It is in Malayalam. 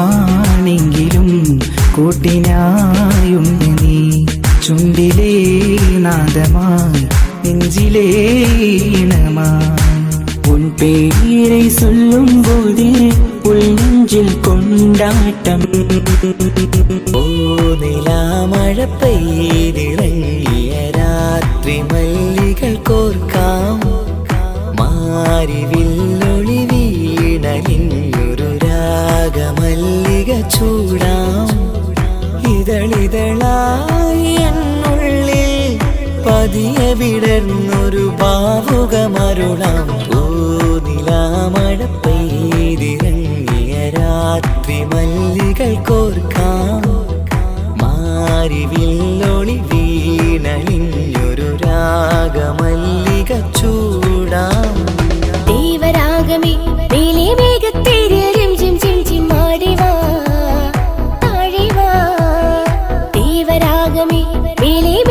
ൂനമാണെങ്കിലും കൂട്ടിനായുണ്ട് നീ ചുണ്ടിലേ നാദമായി നെഞ്ചിലേ ഇണമായി ഉൻ പേരെ சொல்லும் போதே ഉൾ നെഞ്ചിൽ കൊണ്ടാട്ടം ഓ നിലാമഴ പെയ്തിറങ്ങിയ രാത്രി മല്ലികൾ കോർക്കാം മാരിവില്ലൊളി ചൂടാം. ഇതളിതളായി എന്നുള്ളിൽ പതിയെ വിടർന്നൊരു ഭാവുകമരുളാം നിലാമഴ പെയ്തിറങ്ങിയ രാത്രി മല്ലികൾ കോർക്കാം. Billy